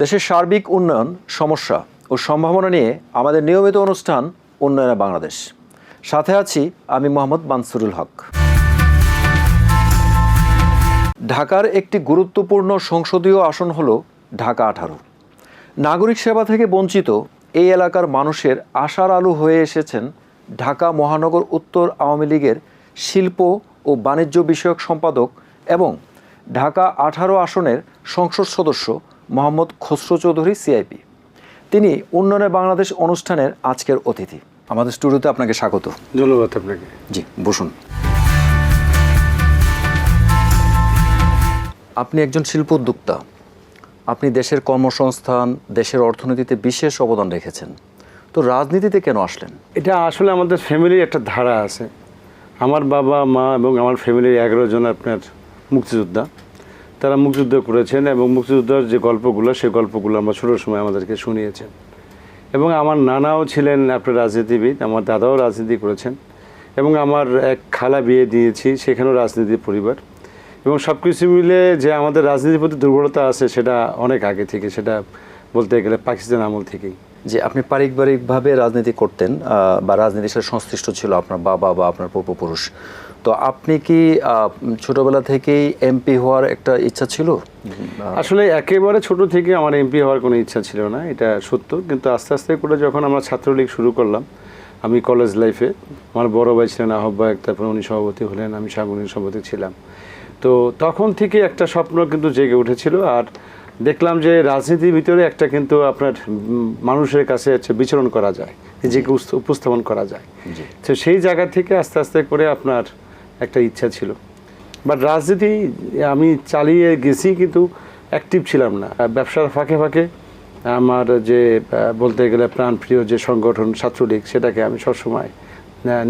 দেশের সার্বিক উন্নয়ন সমস্যা ও সম্ভাবনা নিয়ে আমাদের নিয়মিত অনুষ্ঠান উন্নয়নে বাংলাদেশ। সাথে আছি আমি মোহাম্মদ মানসুরুল হক। ঢাকার একটি গুরুত্বপূর্ণ সংসদীয় আসন হল ঢাকা আঠারো। নাগরিক সেবা থেকে বঞ্চিত এই এলাকার মানুষের আশার আলো হয়ে এসেছেন ঢাকা মহানগর উত্তর আওয়ামী লীগের শিল্প ও বাণিজ্য বিষয়ক সম্পাদক এবং ঢাকা আঠারো আসনের সংসদ সদস্য মোহাম্মদ খসরু চৌধুরী সিআইপি তিনি উন্নয়নে বাংলাদেশ অনুষ্ঠানের আজকের অতিথি। আমাদের স্টুডিওতে আপনাকে স্বাগত। ধন্যবাদ আপনাকে। জি বসুন। আপনি একজন শিল্প উদ্যোক্তা। আপনি দেশের কর্মসংস্থান দেশের অর্থনীতিতে বিশেষ অবদান রেখেছেন। তো রাজনীতিতে কেন আসলেন? এটা আসলে আমাদের ফ্যামিলির একটা ধারা আছে। আমার বাবা মা এবং আমার ফ্যামিলির এগারো জন আপনার মুক্তিযোদ্ধা। তারা মুক্তিযুদ্ধ করেছেন এবং মুক্তিযুদ্ধের যে গল্পগুলো, সেই গল্পগুলো আমরা ছোটোর সময় আমাদেরকে শুনিয়েছেন। এবং আমার নানাও ছিলেন আপনার রাজনীতিবিদ, আমার দাদাও রাজনীতি করেছেন এবং আমার এক খালা বিয়ে দিয়েছি, সেখানেও রাজনীতির পরিবার। এবং সব কিছু মিলে যে আমাদের রাজনীতির প্রতি দুর্বলতা আছে, সেটা অনেক আগে থেকে, সেটা বলতে গেলে পাকিস্তান আমল থেকেই। যে আপনি পারিবারিকভাবে রাজনীতি করতেন বা রাজনীতির সাথে সংশ্লিষ্ট ছিল আপনার বাবা বা আপনার পূর্বপুরুষ তো আপনি কি ছোটবেলা থেকেই এমপি হওয়ার একটা ইচ্ছা ছিল? আসলে একেবারে ছোট থেকে আমার এমপি হওয়ার কোনো ইচ্ছা ছিল না এটা সত্য। কিন্তু আস্তে আস্তে করে যখন আমরা ছাত্রলীগ শুরু করলাম আমি কলেজ লাইফে আমার বড় ভাই ছিলেন আহ্বায়ক তারপর উনি সভাপতি হলেন আমি সাগুনের সভাপতি ছিলাম। তো তখন থেকে একটা স্বপ্ন কিন্তু জেগে উঠেছিল আর দেখলাম যে রাজনীতির ভিতরে একটা কিন্তু আপনার মানুষের কাছে হচ্ছে বিচরণ করা যায় নিজেকে উপস্থাপন করা যায়। তো সেই জায়গা থেকে আস্তে আস্তে করে আপনার একটা ইচ্ছা ছিল। বাট রাজনীতি আমি চালিয়ে গেছি কিন্তু অ্যাক্টিভ ছিলাম না। ব্যবসার ফাঁকে ফাঁকে আমার যে বলতে গেলে প্রাণপ্রিয় যে সংগঠন ছাত্রলীগ সেটাকে আমি সবসময়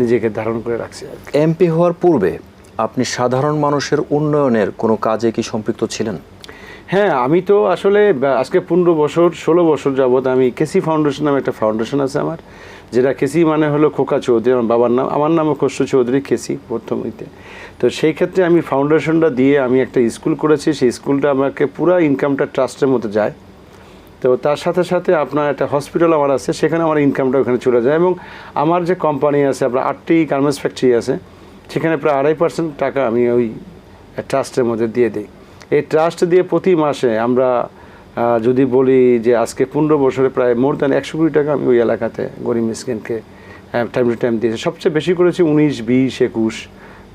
নিজেকে ধারণ করে রাখছি এমপি হওয়ার পূর্বে আপনি সাধারণ মানুষের উন্নয়নের কোনো কাজে কি সম্পৃক্ত ছিলেন? হ্যাঁ আমি তো আসলে আজকে পনেরো বছর ষোলো বছর যাবৎ আমি কেসি ফাউন্ডেশন নামে একটা ফাউন্ডেশন আছে আমার। যেটা কেসি মানে হলো খোকা চৌধুরী, আমার বাবার নাম, আমার নামও খসরু চৌধুরী কেসি প্রথমইতে তো সেই ক্ষেত্রে আমি ফাউন্ডেশনটা দিয়ে আমি একটা স্কুল করেছি, সেই স্কুলটা আমাকে পুরো ইনকামটা ট্রাস্টের মতো যায়। তো তার সাথে সাথে আপনার একটা হসপিটাল আমার আছে, সেখানে আমার ইনকামটা ওখানে চলে যায় এবং আমার যে কোম্পানি আছে, আপনার আটটি গার্মেন্টস ফ্যাক্টরি আছে, সেখানে প্রায় আড়াই পার্সেন্ট টাকা আমি ওই ট্রাস্টের মধ্যে দিয়ে দিই। এই ট্রাস্ট দিয়ে প্রতি মাসে আমরা যদি বলি যে আজকে পনেরো বছরে প্রায় মোর দ্যান একশো কোটি টাকা আমি ওই এলাকাতে গরিব মিসকিনকে টাইম টু টাইম দিয়েছি। সবচেয়ে বেশি করেছি উনিশ, বিশ, একুশ,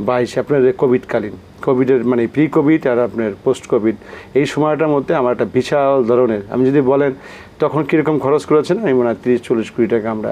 বাইশ, আপনার কোভিডকালীন কোভিডের মানে প্রি কোভিড আর আপনার পোস্ট কোভিড এই সময়টার মধ্যে আমার একটা বিশাল ধরনের, আমি যদি বলেন তখন কীরকম খরচ করেছেন? আমি মনে হয় তিরিশ, চল্লিশ কোটি টাকা আমরা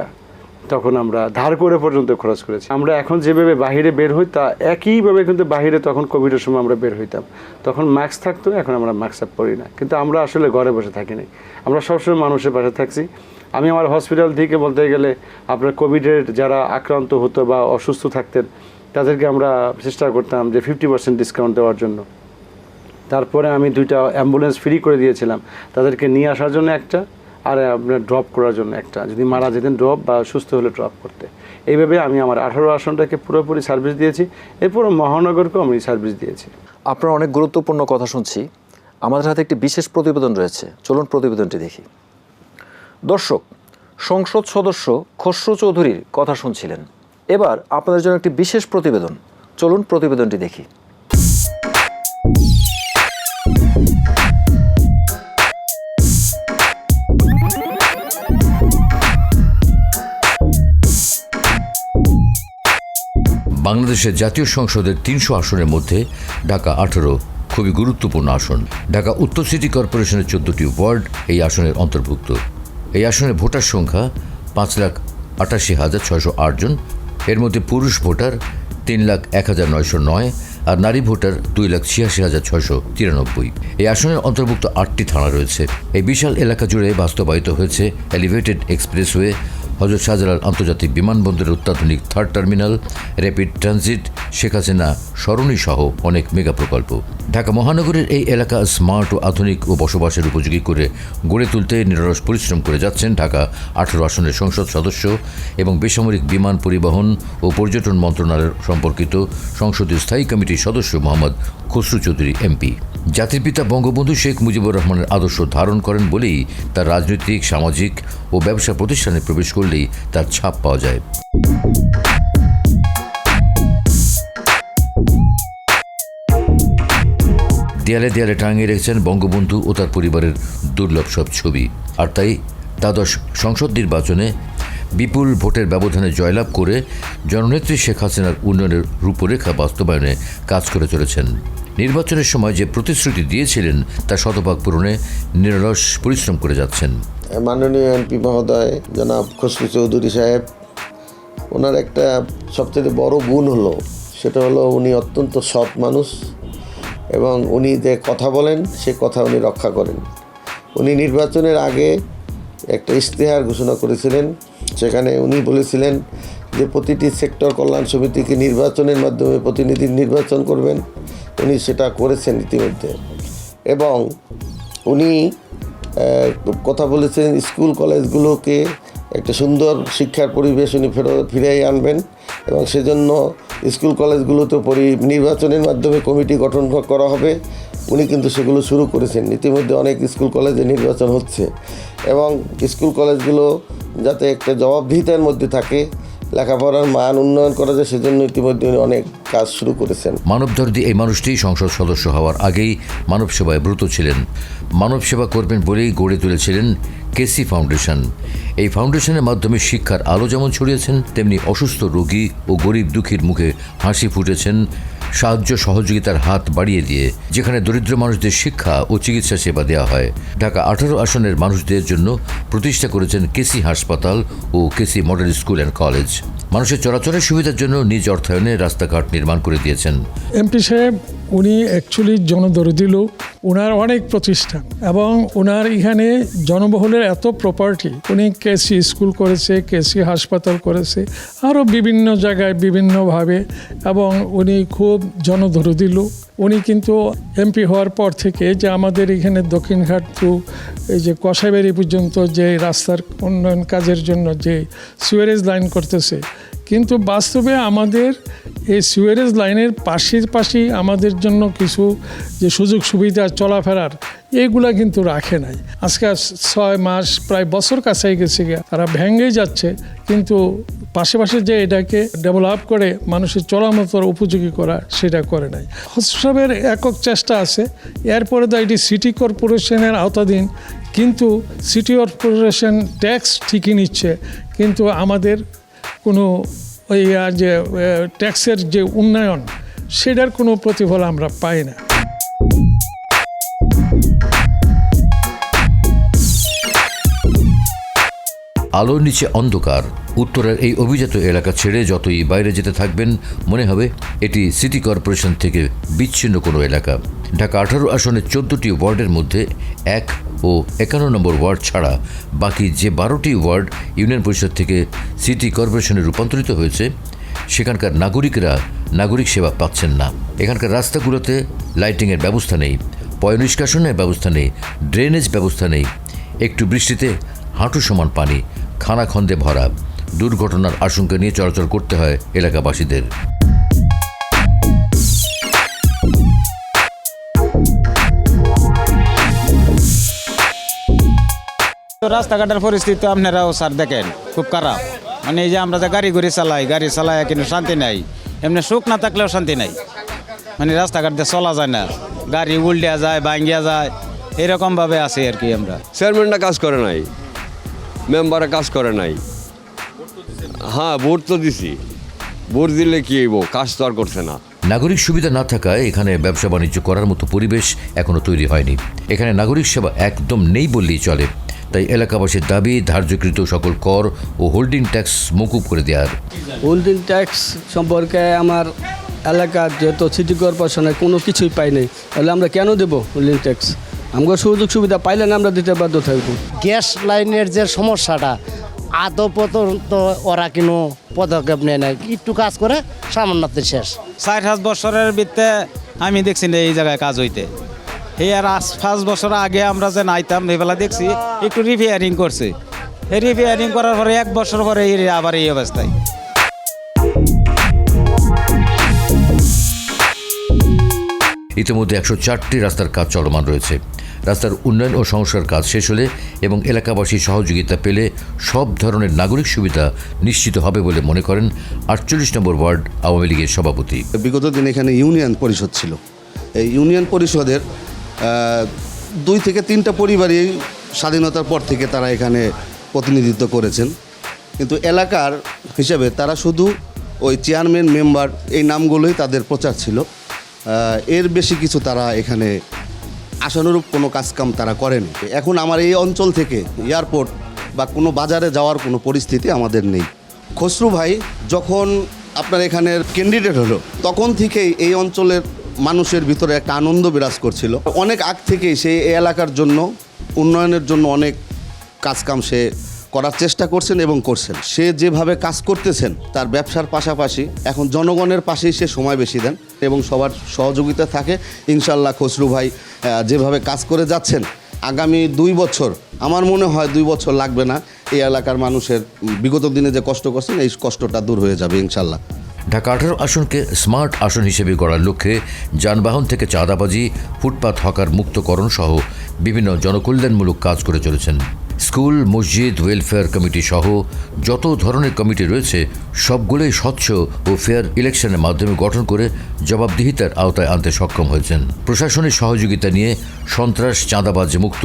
তখন আমরা ধার করে পর্যন্ত খরচ করেছি। আমরা এখন যেভাবে বাইরে বের হই, তা একইভাবে কিন্তু বাইরে তখন কোভিডের সময় আমরা বের হইতাম। তখন মাস্ক থাকতো এখন আমরা মাস্ক আপ পরি না। কিন্তু আমরা আসলে ঘরে বসে থাকি নাই। আমরা সবসময় মানুষের পাশে থাকছি। আমি আমার হসপিটাল থেকে বলতে গেলে আপনার কোভিডের যারা আক্রান্ত হতো বা অসুস্থ থাকতেন, তাদেরকে আমরা চেষ্টা করতাম যে ফিফটি পার্সেন্ট ডিসকাউন্ট দেওয়ার জন্য। তারপরে আমি দুইটা অ্যাম্বুলেন্স ফ্রি করে দিয়েছিলাম। তাদেরকে নিয়ে আসার জন্য একটা। আর আপনার ড্রপ করার জন্য একটা। যদি মারা যেতেন ড্রপ বা সুস্থ হলে ড্রপ করতে। এইভাবে আমি আমার আঠারো আসনটাকে পুরোপুরি সার্ভিস দিয়েছি। এরপর মহানগরকেও আমি সার্ভিস দিয়েছি। আপনার অনেক গুরুত্বপূর্ণ কথা শুনছি। আমাদের হাতে একটি বিশেষ প্রতিবেদন রয়েছে। চলুন প্রতিবেদনটি দেখি। দর্শক, সংসদ সদস্য খসরু চৌধুরীর কথা শুনছিলেন। এবার আপনাদের জন্য একটি বিশেষ প্রতিবেদন। চলুন প্রতিবেদনটি দেখি। বাংলাদেশের জাতীয় সংসদের তিনশো আসনের মধ্যে ঢাকা আঠারো খুবই গুরুত্বপূর্ণ আসন। ঢাকা উত্তর সিটি কর্পোরেশনের চোদ্দটি ওয়ার্ড এই আসনের অন্তর্ভুক্ত। এই আসনের ভোটার সংখ্যা পাঁচ লাখ আটাশি হাজার ছয়শো আট জন। এর মধ্যে পুরুষ ভোটার তিন লাখ এক হাজার নয়শো নয় আর নারী ভোটার দুই লাখ ছিয়াশি হাজার ছয়শো তিরানব্বই। এই আসনের অন্তর্ভুক্ত আটটি থানা রয়েছে। এই বিশাল এলাকা জুড়ে বাস্তবায়িত হয়েছে এলিভেটেড এক্সপ্রেসওয়ে হজরত শাহজালাল আন্তর্জাতিক বিমানবন্দরের অত্যাধুনিক third terminal, rapid transit, Sheikh Hasina, সরণি সহ অনেক মেগা প্রকল্প। ঢাকা মহানগরের এই এলাকা স্মার্ট ও আধুনিক ও বসবাসের উপযোগী করে গড়ে তুলতে নিরলস পরিশ্রম করে যাচ্ছেন ঢাকা আঠারো আসনের সংসদ সদস্য এবং বেসামরিক বিমান পরিবহন ও পর্যটন মন্ত্রণালয়ের সম্পর্কিত সংসদীয় স্থায়ী কমিটির সদস্য মোহাম্মদ খসরু চৌধুরী, এমপি। জাতির পিতা বঙ্গবন্ধু শেখ মুজিবুর রহমানের আদর্শ ধারণ করেন বলেই তার রাজনৈতিক, সামাজিক ও ব্যবসা প্রতিষ্ঠানে প্রবেশ করলেই তার ছাপ পাওয়া যায়। দেয়ালে দেয়ালে টাঙিয়ে রেখেছেন বঙ্গবন্ধু ও তার পরিবারের দুর্লভ সব ছবি। আর তাই দ্বাদশ সংসদ নির্বাচনে বিপুল ভোটের ব্যবধানে জয়লাভ করে জননেত্রী শেখ হাসিনার উন্নয়নের রূপরেখা বাস্তবায়নে কাজ করে চলেছেন। নির্বাচনের সময় যে প্রতিশ্রুতি দিয়েছিলেন, তা শতভাগ পূরণে নিরলস পরিশ্রম করে যাচ্ছেন। মাননীয় এমপি মহোদয়, জনাব খসরু চৌধুরী সাহেব, ওনার একটা সবচেয়ে বড় গুণ হলো, সেটা হলো উনি অত্যন্ত সৎ মানুষ এবং উনি যে কথা বলেন, সে কথা উনি রক্ষা করেন। উনি নির্বাচনের আগে একটা ইশতেহার ঘোষণা করেছিলেন, সেখানে উনি বলেছিলেন যে প্রতিটি সেক্টর কল্যাণ সমিতিকে নির্বাচনের মাধ্যমে প্রতিনিধি নির্বাচন করবেন। উনি সেটা করেছেন ইতিমধ্যে। এবং উনি কথা বলেছেন স্কুল কলেজগুলোকে একটা সুন্দর শিক্ষার পরিবেশ উনি ফেরত ফিরিয়ে আনবেন এবং সেজন্য স্কুল কলেজগুলোতে পরি, নির্বাচনের মাধ্যমে কমিটি গঠন করা হবে। উনি কিন্তু সেগুলো শুরু করেছেন। ইতিমধ্যে অনেক স্কুল কলেজে নির্বাচন হচ্ছে এবং স্কুল কলেজগুলো যাতে একটা জবাবদিহিতার মধ্যে থাকে লেখাপড়ার মান উন্নয়ন করা যায়, সেজন্য ইতিমধ্যে উনি অনেক কাজ শুরু করেছেন। মানবদর্দী এই মানুষটি সংসদ সদস্য হওয়ার আগেই মানব সেবায় ব্রত ছিলেন। মানব সেবা করবেন বলেই গড়ে তুলেছিলেন কেসি ফাউন্ডেশন। এই ফাউন্ডেশনের মাধ্যমে শিক্ষার আলো যেমন ছড়িয়েছেন, তেমনি অসুস্থ রোগী ও গরিব দুঃখীর মুখে হাসি ফুটেছেন সাহায্য সহযোগিতার হাত বাড়িয়ে দিয়ে যেখানে দরিদ্র মানুষদের শিক্ষা ও চিকিৎসা সেবা দেওয়া হয়, ঢাকা আঠারো আসনের মানুষদের জন্য প্রতিষ্ঠা করেছেন কেসি হাসপাতাল ও KC model school and college. মানুষের চলাচলের সুবিধার জন্য নিজ অর্থায়নে রাস্তাঘাট নির্মাণ করে দিয়েছেন। এমপি সাহেব উনি অ্যাকচুয়ালি জনদরদি লোক। ওনার অনেক প্রতিষ্ঠান এবং ওনার এখানে জনবহুলের এত প্রপার্টি উনি কেসি স্কুল করেছে, কেসি হাসপাতাল করেছে আরও বিভিন্ন জায়গায় বিভিন্নভাবে এবং উনি খুব জনদরদি লোক। উনি কিন্তু এমপি হওয়ার পর থেকে যে আমাদের এখানে দক্ষিণঘাট থ্রু এই যে কষাইবাড়ি পর্যন্ত যে রাস্তার উন্নয়ন কাজের জন্য যে সুয়ারেজ লাইন করতেছে কিন্তু বাস্তবে আমাদের এই সুয়ারেজ লাইনের পাশের পাশেই আমাদের জন্য কিছু যে সুযোগ সুবিধা চলাফেরার এইগুলা কিন্তু রাখে নাই। আজকে ছয় মাস, প্রায় বছর কাছাই গেছে গিয়া তারা ভেঙেই যাচ্ছে, কিন্তু পাশে পাশে যে এটাকে ডেভেলপ করে মানুষের চলার মতো উপযোগী করা সেটা করে নাই। হোসাবের একক চেষ্টা আছে, এরপরে তো এটি সিটি কর্পোরেশনের আওতাধীন, কিন্তু সিটি কর্পোরেশন ট্যাক্স ঠিকই নিচ্ছে, কিন্তু আমাদের কোনো ওই আর যে ট্যাক্সের যে উন্নয়ন সেটার কোনো প্রতিফল আমরা পাই না। আলোর নিচে অন্ধকার। উত্তরের এই অভিজাত এলাকা ছেড়ে যতই বাইরে যেতে থাকবেন, মনে হবে এটি সিটি কর্পোরেশন থেকে বিচ্ছিন্ন কোনো এলাকা। ঢাকা আঠারো আসনের চোদ্দটি ওয়ার্ডের মধ্যে এক ও একান্ন নম্বর ওয়ার্ড ছাড়া বাকি যে বারোটি ওয়ার্ড ইউনিয়ন পরিষদ থেকে সিটি কর্পোরেশনে রূপান্তরিত হয়েছে, সেখানকার নাগরিকরা নাগরিক সেবা পাচ্ছেন না। এখানকার রাস্তাগুলোতে লাইটিংয়ের ব্যবস্থা নেই, পয় নিষ্কাশনের ব্যবস্থা নেই, ড্রেনেজ ব্যবস্থা নেই। একটু বৃষ্টিতে হাঁটু সমান পানি খানাখন্দে ভরা দুর্ঘটনার আশঙ্কা নিয়ে চলাচল করতে হয় এলাকাবাসীদের। তো রাস্তাঘাটের পরিস্থিতি আপনারাও স্যার দেখেন খুব খারাপ। মানে এই যে আমরা যে গাড়ি ঘুরি চালাই গাড়ি চালাই কিন্তু শান্তি নাই। এমনি সুখ না থাকলেও শান্তি নাই। মানে রাস্তাঘাট দিয়ে চলা যায় না। গাড়ি উল্টিয়া যায় ভাঙ্গিয়া যায় এরকমভাবে আছি আর কি আমরা। চেয়ারম্যানরা কাজ করে নাই। মেম্বারে কাজ করে নাই। হ্যাঁ ভোট তো দিছি। ভোট দিলে কি হইব? কাজ তো আর করছে না। নাগরিক সুবিধা না থাকায় এখানে ব্যবসা বাণিজ্য করার মতো পরিবেশ এখনও তৈরি হয়নি। এখানে নাগরিক সেবা একদম নেই বললেই চলে। তাই এলাকাবাসীর দাবি ধার্যকৃত সকল কর ও হোল্ডিং ট্যাক্স মকুব করে দেওয়ার। হোল্ডিং ট্যাক্স সম্পর্কে আমার এলাকার যেহেতু সিটি কর্পোরেশনে কোনো কিছুই পাই নাই তাহলে আমরা কেন দেবো হোল্ডিং ট্যাক্স? আমাকে সুযোগ সুবিধা পাইলে না আমরা দিতে বাধ্য থাকব। গ্যাস লাইনের যে সমস্যাটা আদৌ পর্যন্ত ওরা কোনো পদক্ষেপ নেয় না একটু কাজ করে সামান্যতে শেষ। চার পাঁচ বছরের ভিত্তে আমি দেখছি না এই জায়গায় কাজ হইতে। এই আর আজ পাঁচ বছর আগে আমরা যে নাইতাম এবেলা দেখছি একটু রিপেয়ারিং করছে। এই রিপেয়ারিং করার পরে এক বছর পরে এই আবার এই অবস্থায়। ইতিমধ্যে একশো চারটি রাস্তার কাজ চলমান রয়েছে। রাস্তার উন্নয়ন ও সংস্কার কাজ শেষ হলে এবং এলাকাবাসীর সহযোগিতা পেলে সব ধরনের নাগরিক সুবিধা নিশ্চিত হবে বলে মনে করেন আটচল্লিশ নম্বর ওয়ার্ড আওয়ামী লীগের সভাপতি। বিগত দিন এখানে ইউনিয়ন পরিষদ ছিল। এই ইউনিয়ন পরিষদের দুই থেকে তিনটা পরিবারই স্বাধীনতার পর থেকে তারা এখানে প্রতিনিধিত্ব করেছেন। কিন্তু এলাকার হিসেবে তারা শুধু ওই চেয়ারম্যান, মেম্বার এই নামগুলোই তাদের প্রচার ছিল। এর বেশি কিছু তারা এখানে আশানুরূপ কোনো কাজকাম তারা করেন। এখন আমার এই অঞ্চল থেকে এয়ারপোর্ট বা কোনো বাজারে যাওয়ার কোনো পরিস্থিতি আমাদের নেই। খসরু ভাই যখন আপনার এখানের ক্যান্ডিডেট হলো, তখন থেকেই এই অঞ্চলের মানুষের ভিতরে একটা আনন্দ বিরাজ করছিল। অনেক আগ থেকেই সে এই এলাকার জন্য, উন্নয়নের জন্য অনেক কাজকাম সে করার চেষ্টা করছেন এবং করছেন। সে যেভাবে কাজ করতেছেন, তার ব্যবসার পাশাপাশি এখন জনগণের পাশেই সে সময় বেশি দেন এবং সবার সহযোগিতা থাকে। ইনশাল্লাহ খসরু ভাই যেভাবে কাজ করে যাচ্ছেন, আগামী দুই বছর, আমার মনে হয় দুই বছর লাগবে না এই এলাকার মানুষের বিগত দিনে যে কষ্ট করছেন, এই কষ্টটা দূর হয়ে যাবে ইনশাল্লাহ ঢাকা আঠারো আসনকে স্মার্ট আসন হিসেবে গড়ার লক্ষ্যে যানবাহন থেকে চাঁদাবাজি, ফুটপাত হকার মুক্তকরণ সহ বিভিন্ন জনকল্যাণমূলক কাজ করে চলেছেন। স্কুল, মসজিদ ওয়েলফেয়ার কমিটি সহ যত ধরনের কমিটি রয়েছে, সবগুলোই স্বচ্ছ ও ফেয়ার ইলেকশনের মাধ্যমে গঠন করে জবাবদিহিতার আওতায় আনতে সক্ষম হয়েছেন। প্রশাসনের সহযোগিতা নিয়ে সন্ত্রাস, চাঁদাবাজ মুক্ত,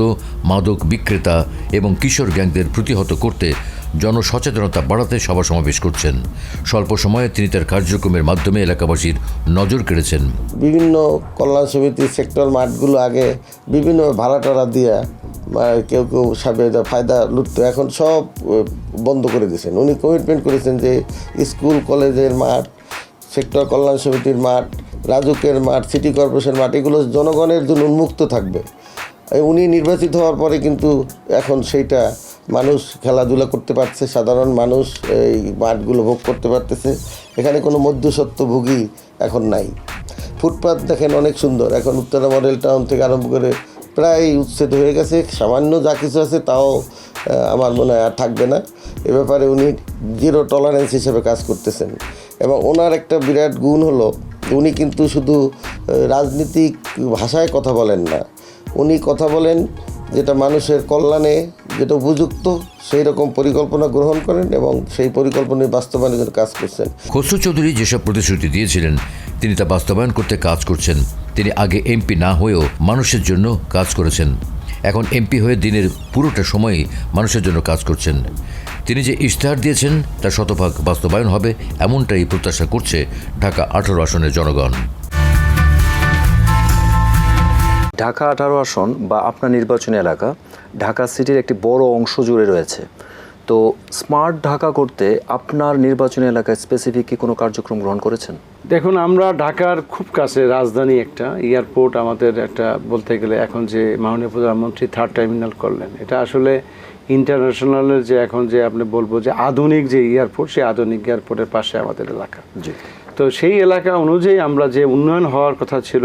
মাদক বিক্রেতা এবং কিশোর গ্যাংদের প্রতিহত করতে জনসচেতনতা বাড়াতে সভা সমাবেশ করছেন। স্বল্প সময়ে তিনি তার কার্যক্রমের মাধ্যমে এলাকাবাসীর নজর কেড়েছেন। বিভিন্ন কল্যাণ সমিতি, সেক্টর মাঠগুলো আগে বিভিন্ন ভাড়া টাড়া দিয়া কেউ কেউ সাবে ফায়দা লুটতো, এখন সব বন্ধ করে দিয়েছেন। উনি কমিটমেন্ট করেছেন যে স্কুল, কলেজের মাঠ, সেক্টর কল্যাণ সমিতির মাঠ রাজুকের মাঠ সিটি কর্পোরেশন মাঠ, এগুলো জনগণের জন্য উন্মুক্ত থাকবে। উনি নির্বাচিত হওয়ার পরে কিন্তু এখন সেইটা মানুষ খেলাধুলা করতে পারছে, সাধারণ মানুষ এই মাঠগুলো ভোগ করতে পারতেছে। এখানে কোনো মধ্যসত্ত্বভোগী এখন নাই। ফুটপাথ দেখেন অনেক সুন্দর। এখন উত্তরা মডেল টাউন থেকে আরম্ভ করে প্রায় উচ্ছেদ হয়ে গেছে। সামান্য যা কিছু আছে তাও আমার মনে হয় আর থাকবে না। এ ব্যাপারে উনি জিরো টলারেন্স হিসেবে কাজ করতেছেন। এবং ওনার একটা বিরাট গুণ হলো উনি কিন্তু শুধু রাজনীতিক ভাষায় কথা বলেন না। উনি কথা বলেন, যেটা মানুষের কল্যাণে যেটা উপযুক্ত সেই রকম পরিকল্পনা গ্রহণ করেন এবং সেই পরিকল্পনায় বাস্তবায়নের কাজ করছেন। খসরু চৌধুরী যেসব প্রতিশ্রুতি দিয়েছিলেন, তিনি তা বাস্তবায়ন করতে কাজ করছেন। তিনি আগে এমপি না হয়েও মানুষের জন্য কাজ করেছেন। এখন এমপি হয়ে দিনের পুরোটা সময়ই মানুষের জন্য কাজ করছেন। তিনি যে ইশতেহার দিয়েছেন তা শতভাগ বাস্তবায়ন হবে, এমনটাই প্রত্যাশা করছে ঢাকা আঠারো আসনের জনগণ। ঢাকা আঠারো আসন বা আপনার নির্বাচনী এলাকা ঢাকা সিটির একটি বড় অংশ জুড়ে রয়েছে। তো স্মার্ট ঢাকা করতে আপনার নির্বাচনী এলাকায় স্পেসিফিক কি কোনো কার্যক্রম গ্রহণ করেছেন? দেখুন আমরা ঢাকার খুব কাছে রাজধানী একটা এয়ারপোর্ট আমাদের একটা বলতে গেলে এখন যে মাননীয় প্রধানমন্ত্রী থার্ড টার্মিনাল করলেন। এটা আসলে ইন্টারন্যাশনালের যে এখন যে আপনি বলব যে আধুনিক যে এয়ারপোর্ট সেই আধুনিক এয়ারপোর্টের পাশে আমাদের এলাকা। জি। তো সেই এলাকা অনুযায়ী আমরা যে উন্নয়ন হওয়ার কথা ছিল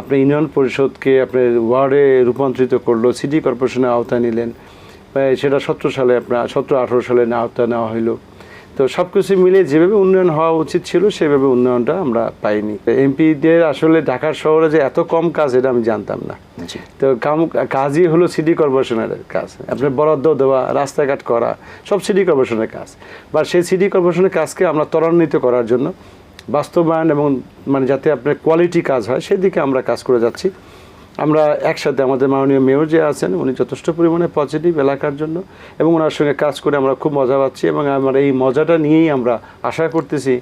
আপনি ইউনিয়ন পরিষদকে আপনি ওয়ার্ডে রূপান্তরিত করল সিটি কর্পোরেশনের আওতায় নিলেন সেটা সতেরো সালে আপনার সতেরো আঠেরো সালে না আওতায় নেওয়া হইল। তো সব কিছু মিলে যেভাবে উন্নয়ন হওয়া উচিত ছিল সেভাবে উন্নয়নটা আমরা পাইনি। এমপিদের আসলে ঢাকার শহরে যে এত কম কাজ এটা আমি জানতাম না। তো কাম কাজই হলো সিটি কর্পোরেশনের কাজ। আপনার বরাদ্দ দেওয়া রাস্তাঘাট করা সব সিটি কর্পোরেশনের কাজ। বা সেই সিটি কর্পোরেশনের কাজকে আমরা ত্বরান্বিত করার জন্য বাস্তবায়ন এবং মানে যাতে আপনার কোয়ালিটি কাজ হয়, সেদিকে আমরা কাজ করে যাচ্ছি। আমরা একসাথে আমাদের মাননীয় মেয়র যে আছেন, উনি যথেষ্ট পরিমাণে পজিটিভ এলাকার জন্য এবং ওনার সঙ্গে কাজ করে আমরা খুব মজা পাচ্ছি এবং আমরা এই মজাটা নিয়েই আমরা আশা করতেছি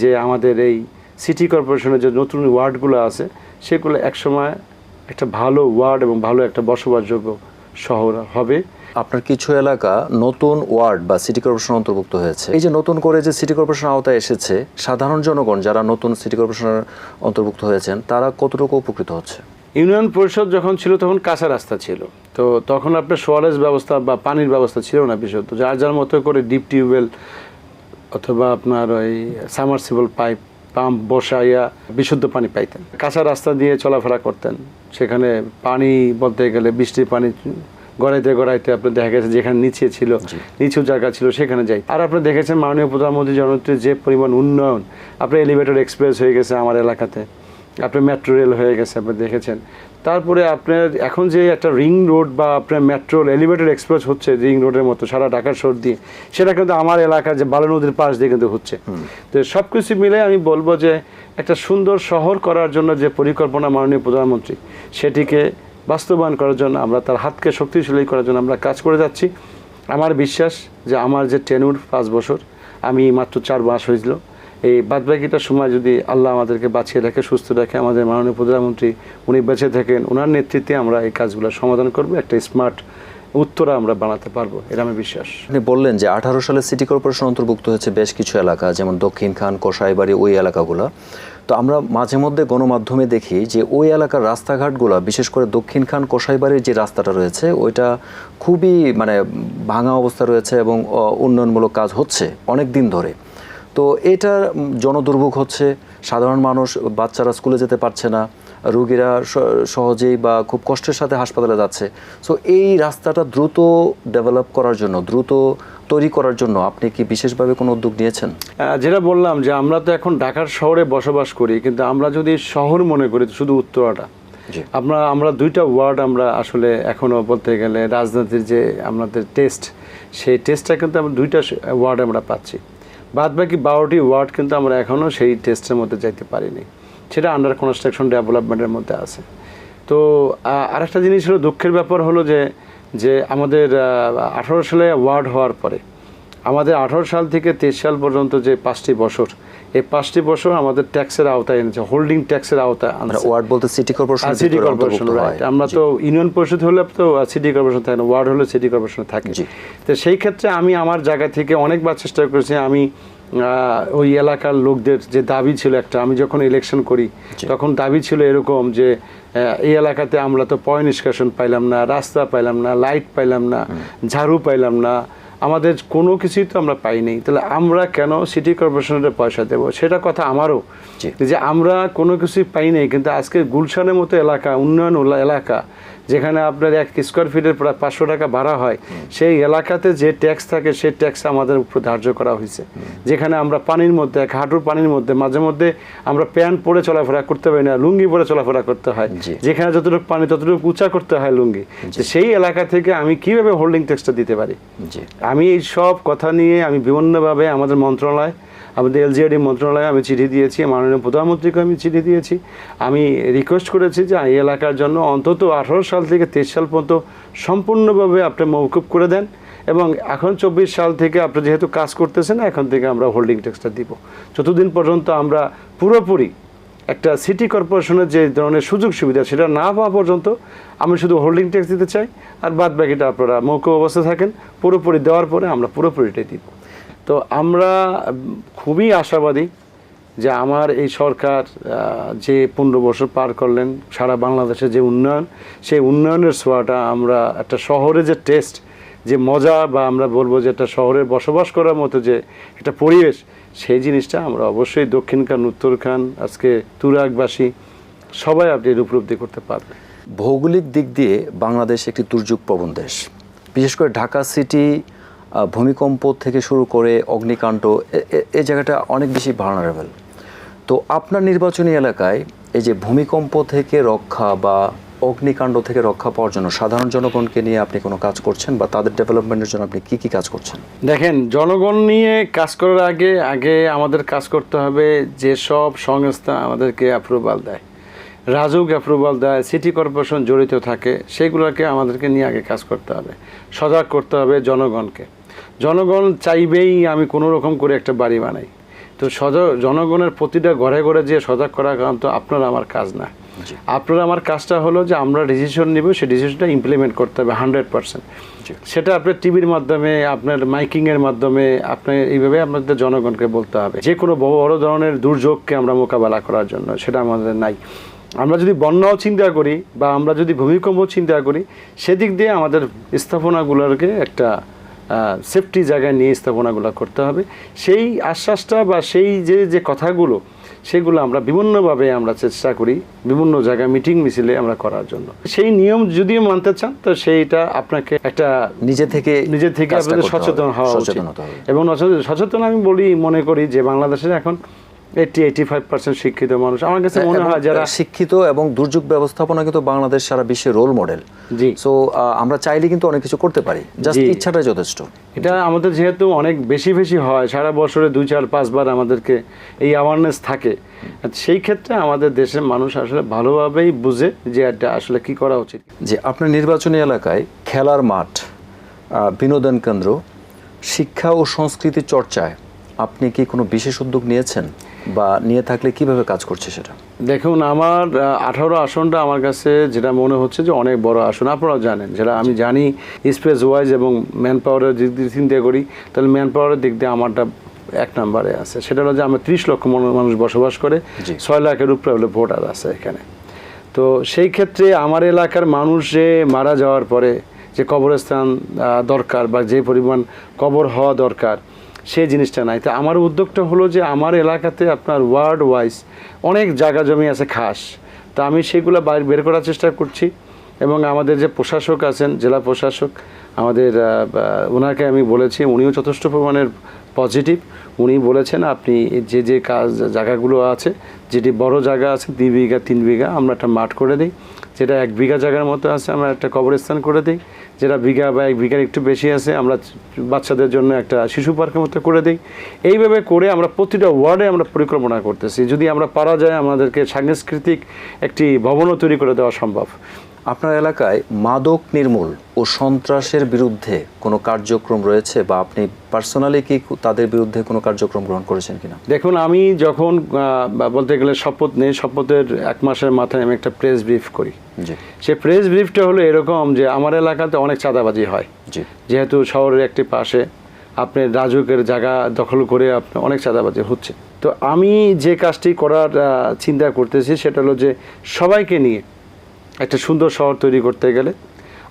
যে আমাদের এই সিটি কর্পোরেশনের যে নতুন ওয়ার্ডগুলো আছে, সেগুলো একসময় একটা ভালো ওয়ার্ড এবং ভালো একটা বসবাসযোগ্য শহর হবে। আপনার কিছু এলাকা নতুন ওয়ার্ড বা সিটি কর্পোরেশন অন্তর্ভুক্ত হয়েছে। এই যে নতুন করে যে সিটি কর্পোরেশন আওতায় এসেছে, সাধারণ জনগণ যারা নতুন সিটি কর্পোরেশনের অন্তর্ভুক্ত হয়েছেন, তারা কতটুকু উপকৃত হচ্ছে? ইউনিয়ন পরিষদ যখন ছিল তখন কাঁচা রাস্তা ছিল। তো তখন আপনার সোয়ারেজ ব্যবস্থা বা পানির ব্যবস্থা ছিল না বিশেষত। যার যার মতো করে ডিপ টিউবওয়েল অথবা আপনার ওই সামারসিবল পাইপ, পাম্প বসাইয়া বিশুদ্ধ পানি পাইতেন। কাঁচা রাস্তা দিয়ে চলাফেরা করতেন। সেখানে পানি বলতে গেলে বৃষ্টির পানি গড়াইতে গড়াইতে আপনি দেখা গেছে যেখানে নিচে ছিল নিচু জায়গা ছিল সেখানে যাই। আর আপনি দেখেছেন মাননীয় প্রধানমন্ত্রী জনত্রীর যে পরিমাণ উন্নয়ন আপনার এলিভেটর এক্সপ্রেস হয়ে গেছে আমার এলাকাতে আপনার মেট্রো রেল হয়ে গেছে আপনি দেখেছেন। তারপরে আপনার এখন যে একটা রিং রোড বা আপনার মেট্রো এলিভেটেড এক্সপ্রেস হচ্ছে রিং রোডের মতো সারা ঢাকার শহর দিয়ে সেটা কিন্তু আমার এলাকার যে বালু নদীর পাশ দিয়ে কিন্তু হচ্ছে। তো সব কিছু মিলে আমি বলব যে একটা সুন্দর শহর করার জন্য যে পরিকল্পনা মাননীয় প্রধানমন্ত্রী সেটিকে বাস্তবায়ন করার জন্য, আমরা তার হাতকে শক্তিশালী করার জন্য আমরা কাজ করে যাচ্ছি। আমার বিশ্বাস যে আমার যে টেনুর পাঁচ বছর, আমি মাত্র চার মাস হয়েছিল। এই বাদবাকিটা সময় যদি আল্লাহ আমাদেরকে বাঁচিয়ে রাখে, সুস্থ রাখে, আমাদের মাননীয় প্রধানমন্ত্রী উনি বেঁচে থাকেন ওনার নেতৃত্বে আমরা এই কাজগুলো সমাধান করব, একটা স্মার্ট উত্তরা আমরা বানাতে পারব, এটা আমি বিশ্বাস। আপনি বললেন যে আঠারো সালে সিটি কর্পোরেশন অন্তর্ভুক্ত হয়েছে বেশ কিছু এলাকা, যেমন দক্ষিণ খান কষাইবাড়ি ওই এলাকাগুলো। তো আমরা মাঝে মধ্যে গণমাধ্যমে দেখি যে ওই এলাকার রাস্তাঘাটগুলো, বিশেষ করে দক্ষিণ খান কষাইবাড়ির যে রাস্তাটা রয়েছে, ওইটা খুবই মানে ভাঙা অবস্থা রয়েছে এবং উন্নয়নমূলক কাজ হচ্ছে অনেক দিন ধরে। তো এটা জনদুর্ভোগ হচ্ছে, সাধারণ মানুষ, বাচ্চারা স্কুলে যেতে পারছে না রুগীরা সহজেই বা খুব কষ্টের সাথে হাসপাতালে যাচ্ছে। সো এই রাস্তাটা দ্রুত ডেভেলপ করার জন্য দ্রুত তৈরি করার জন্য আপনি কি বিশেষভাবে কোনো উদ্যোগ নিয়েছেন? যেটা বললাম যে আমরা তো এখন ঢাকার শহরে বসবাস করি কিন্তু আমরা যদি শহর মনে করি শুধু উত্তরাটা। আমরা আমরা দুইটা ওয়ার্ড আমরা আসলে এখনও বলতে গেলে রাজনীতির যে আমাদের টেস্ট সেই টেস্টটা কিন্তু আমরা দুইটা ওয়ার্ড আমরা পাচ্ছি। বাদ বাকি বারোটি ওয়ার্ড কিন্তু আমরা এখনও সেই টেস্টের মধ্যে যাইতে পারিনি। সেটা আন্ডার কনস্ট্রাকশন ডেভেলপমেন্টের মধ্যে আছে। তো আরেকটা জিনিস হলো দুঃখের ব্যাপার হলো যে যে আমাদের আঠারো সালে ওয়ার্ড হওয়ার পরে আমাদের আঠারো সাল থেকে তেইশ সাল পর্যন্ত যে পাঁচটি বছর এই পাঁচটি বছর আমাদের ট্যাক্সের আওতায় এনেছে হোল্ডিং ট্যাক্সের আওতায় মানে আনছে। ওয়ার্ড বলতে সিটি কর্পোরেশন সিটি কর্পোরেশন আমরা তো ইউনিয়ন পরিষদ হলে তো সিটি কর্পোরেশন থাকে না ওয়ার্ড হলে সিটি কর্পোরেশন থাকে। তো সেই ক্ষেত্রে আমি আমার জায়গা থেকে অনেকবার চেষ্টা করেছি আমি ওই এলাকার লোকদের যে দাবি ছিল একটা আমি যখন ইলেকশন করি তখন দাবি ছিল এরকম যে এই এলাকাতে আমরা তো পয় নিষ্কাশন পাইলাম না রাস্তা পাইলাম না লাইট পাইলাম না ঝাড়ু পাইলাম না আমাদের কোনো কিছুই তো আমরা পাইনি তাহলে আমরা কেন সিটি কর্পোরেশনের পয়সা দেবো? সেটা কথা আমারও। যে আমরা কোনো কিছুই পাই নাই কিন্তু আজকে গুলশানের মতো এলাকা উন্নয়ন এলাকা যেখানে আপনার এক স্কোয়ার ফিটের প্রায় পাঁচশো টাকা ভাড়া হয় সেই এলাকাতে যে ট্যাক্স থাকে সেই ট্যাক্স আমাদের উপর ধার্য করা হয়েছে। যেখানে আমরা পানির মধ্যে এক হাঁটুর পানির মধ্যে মাঝে মধ্যে আমরা প্যান্ট পরে চলাফেরা করতে পারি না লুঙ্গি পরে চলাফেরা করতে হয়। যেখানে যতটুকু পানি ততটুকু উঁচা করতে হয় লুঙ্গি। সেই এলাকা থেকে আমি কীভাবে হোল্ডিং ট্যাক্সটা দিতে পারি? আমি এই সব কথা নিয়ে আমি বিভিন্নভাবে আমাদের মন্ত্রণালয় আমাদের এলজিআরডি মন্ত্রণালয়ে আমি চিঠি দিয়েছি, মাননীয় প্রধানমন্ত্রীকে আমি চিঠি দিয়েছি। আমি রিকোয়েস্ট করেছি যে এই এলাকার জন্য অন্তত আঠারো সাল থেকে তেইশ সাল পর্যন্ত সম্পূর্ণভাবে আপনি মৌকুব করে দেন এবং এখন চব্বিশ সাল থেকে আপনি যেহেতু কাজ করতেছেন এখন থেকে আমরা হোল্ডিং ট্যাক্সটা দিব। যতদিন পর্যন্ত আমরা পুরোপুরি একটা সিটি কর্পোরেশনের যে ধরনের সুযোগ সুবিধা, সেটা না পাওয়া পর্যন্ত আমি শুধু হোল্ডিং ট্যাক্স দিতে চাই। আর বাদ বাকিটা আপনারা মৌকুব অবস্থা থাকেন, পুরোপুরি দেওয়ার পরে আমরা পুরোপুরিটাই দিব। তো আমরা খুবই আশাবাদী যে আমার এই সরকার যে পনেরো বছর পার করলেন, সারা বাংলাদেশে যে উন্নয়ন, সেই উন্নয়নের ছোঁয়াটা আমরা একটা শহরে যে টেস্ট যে মজা বা আমরা বলব যে একটা শহরে বসবাস করার মতো যে একটা পরিবেশ, সেই জিনিসটা আমরা অবশ্যই দক্ষিণ খান, উত্তর খান, আজকে তুরাগবাসী, সবাই আপনি এর উপলব্ধি করতে পারবে ভৌগোলিক দিক দিয়ে বাংলাদেশ একটি দুর্যোগ প্রবণ দেশ। বিশেষ করে ঢাকা সিটি ভূমিকম্প থেকে শুরু করে অগ্নিকাণ্ড এই জায়গাটা অনেক বেশি ভার্নারেবল তো আপনার নির্বাচনী এলাকায় এই যে ভূমিকম্প থেকে রক্ষা বা অগ্নিকাণ্ড থেকে রক্ষা পাওয়ার জন্য সাধারণ জনগণকে নিয়ে আপনি কোনো কাজ করছেন বা তাদের ডেভেলপমেন্টের জন্য আপনি কি কি কাজ করছেন? দেখেন, জনগণ নিয়ে কাজ করার আগে আগে আমাদের কাজ করতে হবে যেসব সংস্থা আমাদেরকে অ্যাপ্রুভাল দেয়। রাজুক অ্যাপ্রুভাল দেয় সিটি কর্পোরেশন জড়িত থাকে, সেগুলোকে আমাদেরকে নিয়ে আগে কাজ করতে হবে। সজাগ করতে হবে জনগণকে। জনগণ চাইবেই আমি কোনো রকম করে একটা বাড়ি বানাই। তো সজা জনগণের প্রতিটা ঘরে ঘরে যে সজাগ করা কারণ তো আপনার আমার কাজ না। আপনার আমার কাজটা হলো যে আমরা ডিসিশন নিব সেই ডিসিশনটা ইমপ্লিমেন্ট করতে হবে হান্ড্রেড পার্সেন্ট সেটা আপনার টিভির মাধ্যমে আপনার মাইকিংয়ের মাধ্যমে আপনি এইভাবে আপনাদের জনগণকে বলতে হবে। যে কোনো বড় বড় ধরনের দুর্যোগকে আমরা মোকাবেলা করার জন্য সেটা আমাদের নাই। আমরা যদি বন্যাও চিন্তা করি বা আমরা যদি ভূমিকম্প চিন্তা করি সেদিক দিয়ে আমাদের স্থাপনাগুলোকে একটা সেফটি জায়গায় নিয়ে স্থাপনাগুলো করতে হবে। সেই আশ্বাসটা বা সেই যে যে কথাগুলো সেগুলো আমরা বিভিন্নভাবে আমরা চেষ্টা করি বিভিন্ন জায়গায় মিটিং মিছিলে আমরা করার জন্য। সেই নিয়ম যদিও মানতে চান তো সেইটা আপনাকে একটা নিজে থেকে নিজে থেকে আপনাদের সচেতন হওয়া উচিত। এবং সচেতন আমি বলি মনে করি যে বাংলাদেশের এখন এইটি এইটি ফাইভ পার্সেন্ট শিক্ষিত মানুষ। আমার কাছে মনে হয় যারা শিক্ষিত এবং দুর্যোগ ব্যবস্থাপনা কিন্তু বাংলাদেশ সারা বিশ্বের রোল মডেল জি। সো আমরা চাইলে কিন্তু অনেক কিছু করতে পারি। জাস্ট। যথেষ্ট। এটা আমাদের যেহেতু অনেক বেশি বেশি হয় সারা বছরে দুই চার পাঁচবার আমাদেরকে এই অ্যাওয়ারনেস থাকে। সেই ক্ষেত্রে আমাদের দেশের মানুষ আসলে ভালোভাবেই বুঝে যে এটা আসলে কি করা উচিত। যে আপনার নির্বাচনী এলাকায় খেলার মাঠ বিনোদন কেন্দ্র শিক্ষা ও সংস্কৃতি চর্চায় আপনি কি কোনো বিশেষ উদ্যোগ নিয়েছেন? বা নিয়ে থাকলে কীভাবে কাজ করছে সেটা? দেখুন আমার আঠারো আসনটা আমার কাছে যেটা মনে হচ্ছে যে অনেক বড় আসন। আপনারাও জানেন যেটা আমি জানি স্পেস ওয়াইজ এবং ম্যান পাওয়ারের দিক দিয়ে চিন্তা করি তাহলে ম্যান পাওয়ারের দিক দিয়ে আমারটা এক নম্বরে আছে। সেটা হলো যে আমার ত্রিশ লক্ষ মন- মানুষ বসবাস করে ছয় লাখের উপরে হলো ভোটার আছে এখানে। তো সেই ক্ষেত্রে আমার এলাকার মানুষ যে মারা যাওয়ার পরে যে কবরস্থান দরকার বা যে পরিমাণ কবর হওয়া দরকার সেই জিনিসটা নাই। তো আমার উদ্যোগটা হলো যে আমার এলাকাতে আপনার ওয়ার্ড ওয়াইজ অনেক জায়গা জমি আছে খাস। তা আমি সেগুলো বের করার চেষ্টা করছি এবং আমাদের যে প্রশাসক আছেন, জেলা প্রশাসক আমাদের ওনাকে আমি বলেছি, উনিও যথেষ্ট পরিমাণের পজিটিভ উনি বলেছেন, আপনি যে যে কাজ, জায়গাগুলো আছে, যেটি বড় জায়গা আছে, দুই বিঘা, তিন বিঘা, আমরা একটা মাঠ করে দিই। যেটা এক বিঘা জায়গার মতো আছে, আমরা একটা কবরস্থান করে দিই। যেটা বিঘা বা এক বিঘার একটু বেশি আছে, আমরা বাচ্চাদের জন্য একটা শিশু পার্কের মতো করে দিই। এইভাবে করে আমরা প্রতিটা ওয়ার্ডে আমরা পরিকল্পনা করতেছি। যদি আমরা পারা যায়, আমাদেরকে সাংস্কৃতিক একটি ভবনও তৈরি করে দেওয়া সম্ভব। আপনার এলাকায় মাদক নির্মূল ও সন্ত্রাসের বিরুদ্ধে কোনো কার্যক্রম রয়েছে বা আপনি পার্সোনালি কি তাদের বিরুদ্ধে কোনো কার্যক্রম গ্রহণ করেছেন কিনা? দেখুন আমি যখন বলতে গেলে শপথ নেই শপথের এক মাসের মাথায় আমি একটা প্রেস ব্রিফ করি। সে প্রেস ব্রিফটা হলো এরকম যে আমার এলাকাতে অনেক চাঁদাবাজি হয়। যেহেতু শহরের একটি পাশে আপনি রাজুকের জায়গা দখল করে আপনার অনেক চাঁদাবাজি হচ্ছে। তো আমি যে কাজটি করার চিন্তা করতেছি সেটা হলো যে সবাইকে নিয়ে একটা সুন্দর শহর তৈরি করতে গেলে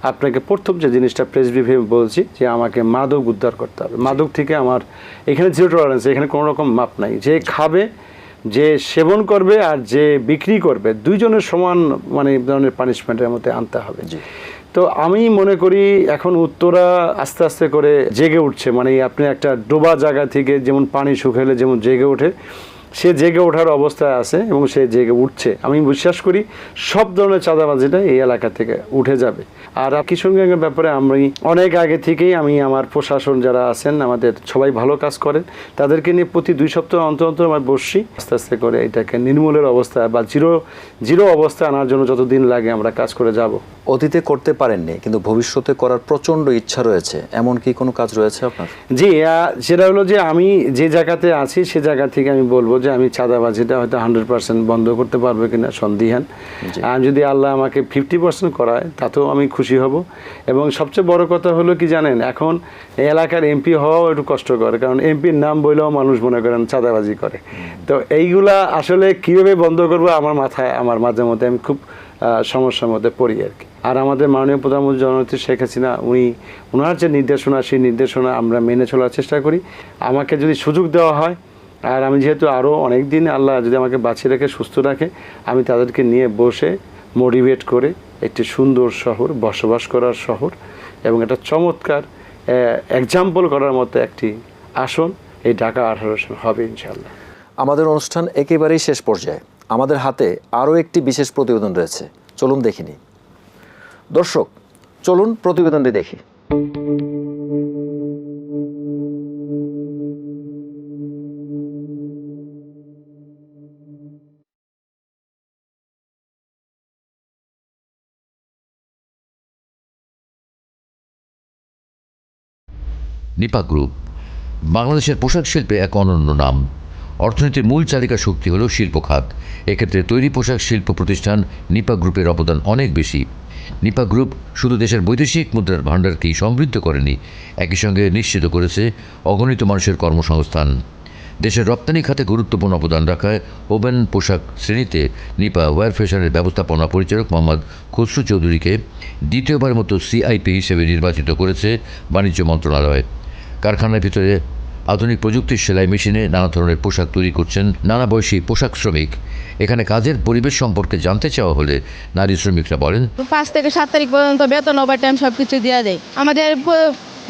আপনাকে প্রথম যে জিনিসটা প্রেস ব্রিফে বলছি যে আমাকে মাদক উদ্ধার করতে হবে। মাদক থেকে আমার এখানে জিরো টলারেন্স এখানে কোনো রকম মাপ নাই। যে খাবে যে সেবন করবে আর যে বিক্রি করবে দুইজনের সমান মানে ধরনের পানিশমেন্টের মধ্যে আনতে হবে। জি। তো আমি মনে করি এখন উত্তরা আস্তে আস্তে করে জেগে উঠছে। মানে আপনি একটা ডোবা জায়গা থেকে যেমন পানি শুকালে যেমন জেগে ওঠে সে জেগে ওঠার অবস্থায় আছে এবং সে জেগে উঠছে। আমি বিশ্বাস করি সব ধরনের চাঁদাবাজিটা এই এলাকা থেকে উঠে যাবে। আর কিশোরগঞ্জের ব্যাপারে আমি অনেক আগে থেকেই আমি আমার প্রশাসন যারা আছেন আমাদের সবাই ভালো কাজ করেন তাদেরকে নিয়ে প্রতি দুই সপ্তাহ অন্তর অন্তর আমার বসছি আস্তে আস্তে করে এটাকে নির্মূলের অবস্থা বা জিরো জিরো অবস্থা আনার জন্য যতদিন লাগে আমরা কাজ করে যাব। অতীতে করতে পারেননি কিন্তু ভবিষ্যতে করার প্রচণ্ড ইচ্ছা রয়েছে। এমন কি কোনো কাজ রয়েছে আপনার? জি সেটা হলো যে আমি যে জায়গাতে আছি সে জায়গা থেকে আমি বলব যে আমি চাঁদাবাজিটা হয়তো হান্ড্রেড পার্সেন্ট বন্ধ করতে পারব কিনা সন্দিহান। আর যদি আল্লাহ আমাকে ফিফটি পার্সেন্ট করায় তাতেও আমি খুশি হব। এবং সবচেয়ে বড় কথা হলো কি জানেন এখন এই এলাকার এমপি হওয়াও একটু কষ্টকর কারণ এমপির নাম বললেও মানুষ মনে করেন চাঁদাবাজি করে। তো এইগুলা আসলে কীভাবে বন্ধ করব আমার মাথায় আমার মাঝে মধ্যে আমি খুব সমস্যার মধ্যে পড়ি আর কি। আর আমাদের মাননীয় প্রধানমন্ত্রী জননেত্রী শেখ হাসিনা উনি ওনার যে নির্দেশনা সেই নির্দেশনা আমরা মেনে চলার চেষ্টা করি। আমাকে যদি সুযোগ দেওয়া হয় আর আমি যেহেতু আরও অনেক দিন আল্লাহ যদি আমাকে বাঁচিয়ে রেখে সুস্থ রাখে, আমি তাদেরকে নিয়ে বসে মোটিভেট করে একটি সুন্দর শহর, বসবাস করার শহর এবং একটা চমৎকার এক্সাম্পল করার মতো একটি আসন এই ঢাকা আঠারো হবে ইনশাল্লাহ আমাদের অনুষ্ঠান একেবারেই শেষ পর্যায়ে। আমাদের হাতে আরও একটি বিশেষ প্রতিবেদন রয়েছে। চলুন দেখিনি। দর্শক, চলুন প্রতিবেদনটি দেখি। নিপা গ্রুপ। বাংলাদেশের পোশাক শিল্পে এক অনন্য নাম। অর্থনীতির মূল চালিকা শক্তি হল শিল্প খাত। এক্ষেত্রে তৈরি পোশাক শিল্প প্রতিষ্ঠান নিপা গ্রুপের অবদান অনেক বেশি। নিপা গ্রুপ শুধু দেশের বৈদেশিক মুদ্রার ভাণ্ডারকেই সমৃদ্ধ করেনি, একই সঙ্গে নিশ্চিত করেছে অগণিত মানুষের কর্মসংস্থান। দেশের রপ্তানি খাতে গুরুত্বপূর্ণ অবদান রাখায় ওভেন পোশাক শ্রেণীতে নিপা ওয়্যার ফ্যাশনের ব্যবস্থাপনা পরিচালক মোহাম্মদ খসরু চৌধুরীকে দ্বিতীয়বার মতো সিআইপি হিসেবে নির্বাচিত করেছে বাণিজ্য মন্ত্রণালয়। কারখানার ভিতরে আধুনিক প্রযুক্তির সেলাই মেশিনে নানা ধরনের পোশাক তৈরি করছেন নানা বয়সী পোশাক শ্রমিক। এখানে কাজের পরিবেশ সম্পর্কে জানতে চাওয়া হলে নারী শ্রমিকরা বলেন, পাঁচ থেকে সাত তারিখ পর্যন্ত বেতন ওভার টাইম সব কিছু দেওয়া যায়। আমাদের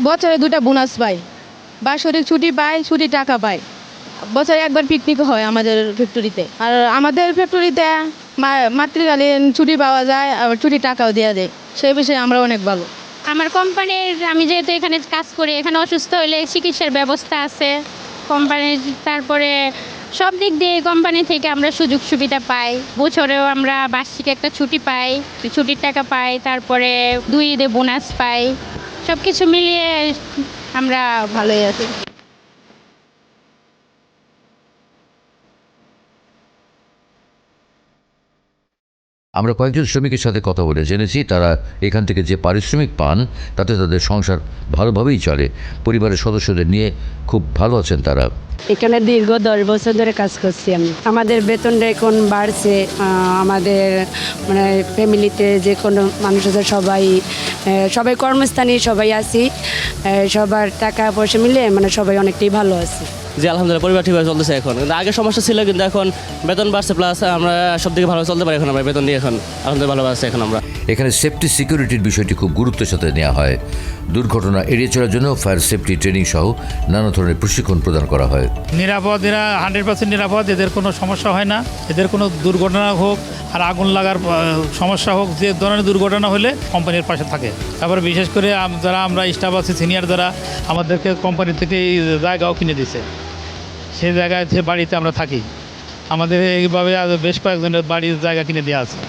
বছরে দুটা বোনাস পাই। বাৎসরিক ছুটি পাই, ছুটি টাকা পাই। বছরে একবার পিকনিক হয় আমাদের ফ্যাক্টরিতে আর আমাদের ফ্যাক্টরিতে মাতৃকালীন ছুটি পাওয়া যায়, আবার ছুটি টাকাও দেওয়া যায়। সেই বিষয়ে আমরা অনেক ভালো। আমার কোম্পানির, আমি যেহেতু এখানে কাজ করি, এখানে অসুস্থ হলে চিকিৎসার ব্যবস্থা আছে। কোম্পানির, তারপরে সব দিক দিয়ে কোম্পানি থেকে আমরা সুযোগ সুবিধা পাই। বছরেও আমরা বার্ষিক একটা ছুটি পাই, ছুটির টাকা পাই, তারপরে দুই ঈদে বোনাস পাই। সব কিছু মিলিয়ে আমরা ভালোই আছি। আমরা কয়েকজন শ্রমিকের সাথে কথা বলে জেনেছি, তারা এখান থেকে যে পারিশ্রমিক পান, তাতে তাদের সংসার ভালোভাবেই চলে। পরিবারের সদস্যদের নিয়ে খুব ভালো আছেন তারা। এখানে দীর্ঘ দশ বছর ধরে কাজ করছি আমি। আমাদের বেতনটা এখন বাড়ছে আমাদের মানে ফ্যামিলিতে যে কোনো মানুষ আছে, সবাই সবাই কর্মস্থানে সবাই আছি সবার টাকা পয়সা মিলে মানে সবাই অনেকটাই ভালো আছে। যে আলহামদুলিল্লাহ পরিবার ঠিকভাবে চলতেছে এখন। কিন্তু আগে সমস্যা ছিল কিন্তু এখন বেতন বাড়ছে প্লাস আমরা সব থেকে ভালো চলতে পারি এখন আমরা বেতন দিয়ে এখন আলহামদুলিল্লাহ ভালো আছে এখন আমরা। এখানে সেফটি সিকিউরিটির বিষয়টি খুব গুরুত্বের সাথে নেওয়া হয়। দুর্ঘটনা এড়িয়ে চলার জন্য ফায়ার সেফটি ট্রেনিং সহ নানা ধরনের প্রশিক্ষণ প্রদান করা হয়। নিরাপদ এরা হান্ড্রেড পার্সেন্ট নিরাপদ এদের কোনো সমস্যা হয় না। এদের কোনো দুর্ঘটনা হোক আর আগুন লাগার সমস্যা হোক যে ধরনের দুর্ঘটনা হলে কোম্পানির পাশে থাকে। তারপরে বিশেষ করে যারা আমরা স্টাফ আছি সিনিয়র যারা আমাদেরকে কোম্পানি থেকে এই জায়গাও কিনে দিছে। সেই জায়গায় যে বাড়িতে আমরা থাকি, আমাদের এইভাবে আরও বেশ কয়েকজনের বাড়ির জায়গা কিনে দেওয়া আছে।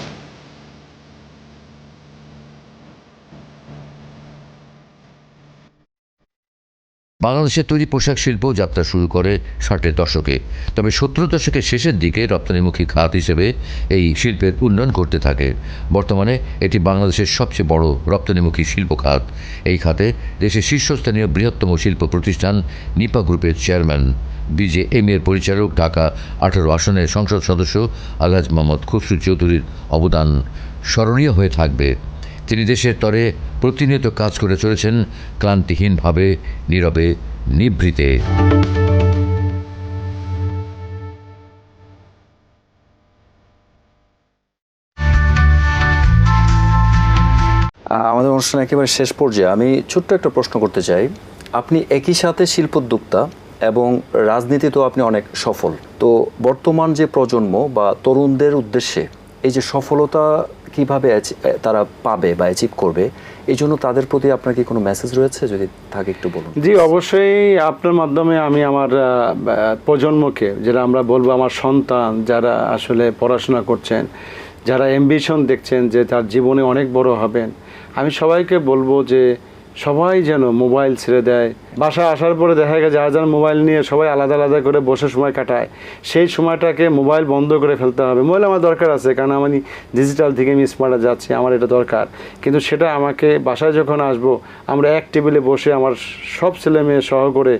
বাংলাদেশের তৈরি পোশাক শিল্প যাত্রা শুরু করে ষাটের দশকে। তবে সত্তর দশকের শেষের দিকে রপ্তানিমুখী খাত হিসেবে এই শিল্পের উন্নয়ন করতে থাকে। বর্তমানে এটি বাংলাদেশের সবচেয়ে বড় রপ্তানিমুখী শিল্প খাত। এই খাতে দেশের শীর্ষস্থানীয় বৃহত্তম শিল্প প্রতিষ্ঠান নিপা গ্রুপের চেয়ারম্যান বিজে এম এর পরিচালক, ঢাকা আঠারো আসনের সংসদ সদস্য আলহাজ মোহাম্মদ খসরু চৌধুরীর অবদান স্মরণীয় হয়ে থাকবে। তিনি দেশের তরে প্রতিনিয়ত কাজ করে চলেছেন, ক্লান্তিহীনভাবে, নীরবে, নিভৃতে। আমাদের অনুষ্ঠান একেবারে শেষ পর্যায়ে। আমি ছোট্ট একটা প্রশ্ন করতে চাই। আপনি একই সাথে শিল্পোদ্যোক্তা এবং রাজনীতিতেও আপনি অনেক সফল। তো বর্তমান যে প্রজন্ম বা তরুণদের উদ্দেশ্যে এই যে সফলতা কীভাবে তারা পাবে বা অ্যাচিভ করবে, এই জন্য তাদের প্রতি আপনার কি কোনো মেসেজ রয়েছে? যদি থাকে একটু বলুন। জি, অবশ্যই আপনার মাধ্যমে আমি আমার প্রজন্মকে, যেটা আমরা বলব আমার সন্তান, যারা আসলে পড়াশোনা করছেন, যারা অ্যাম্বিশন দেখছেন যে তার জীবনে অনেক বড় হবেন, আমি সবাইকে বলব যে সবাই যেন মোবাইল ছেড়ে দেয় বাসা আসার পরে দেখা গেছে যার যার মোবাইল নিয়ে সবাই আলাদা আলাদা করে বসে সময় কাটায়, সেই সময়টাকে মোবাইল বন্ধ করে ফেলতে হবে। মোবাইল আমার দরকার আছে, কারণ আমি ডিজিটাল থেকে আমি স্মার্টে যাচ্ছি, আমার এটা দরকার। কিন্তু সেটা আমাকে বাসায় যখন আসব, আমরা এক টেবিলে বসে আমার সব ছেলে মেয়ে সহ করে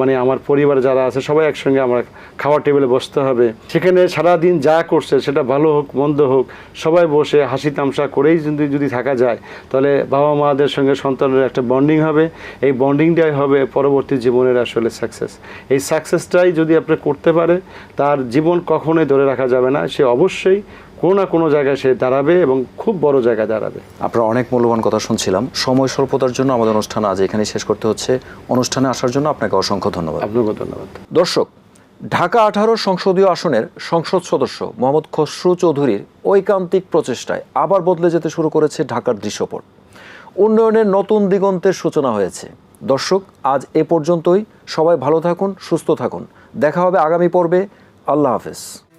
মানে আমার পরিবার যারা আছে, সবাই একসঙ্গে আমার খাওয়ার টেবিলে বসতে হবে। সেখানে সারাদিন যা করছে, সেটা ভালো হোক, মন্দ হোক, সবাই বসে হাসি তামসা করেই যদি যদি থাকা যায়, তাহলে বাবা মাদের সঙ্গে সন্তানের একটা বন্ডিং হবে। এই বন্ডিংটাই হবে পরবর্তী জীবনের আসলে সাকসেস এই সাকসেসটাই যদি আপনি করতে পারে তার জীবন কখনোই ধরে রাখা যাবে না। সে অবশ্যই কোনো না কোনো জায়গায় সে দাঁড়াবে এবং খুব বড় জায়গায় দাঁড়াবে। আপনার অনেক মূল্যবান কথা শুনছিলাম। সময় স্বল্পতার জন্য আমাদের অনুষ্ঠান আজ এখানেই শেষ করতে হচ্ছে। অনুষ্ঠানে আসার জন্য আপনাকে অসংখ্য ধন্যবাদ। আপনাকে ধন্যবাদ। দর্শক ঢাকা আঠারো সংসদীয় আসনের সংসদ সদস্য মোহাম্মদ খসরু চৌধুরীর ঐকান্তিক প্রচেষ্টায় আবার বদলে যেতে শুরু করেছে ঢাকার দৃশ্যপট। উন্নয়নের নতুন দিগন্তের সূচনা হয়েছে। দর্শক, আজ এ পর্যন্তই। সবাই ভালো থাকুন, সুস্থ থাকুন। দেখা হবে আগামী পর্বে। আল্লাহ হাফেজ।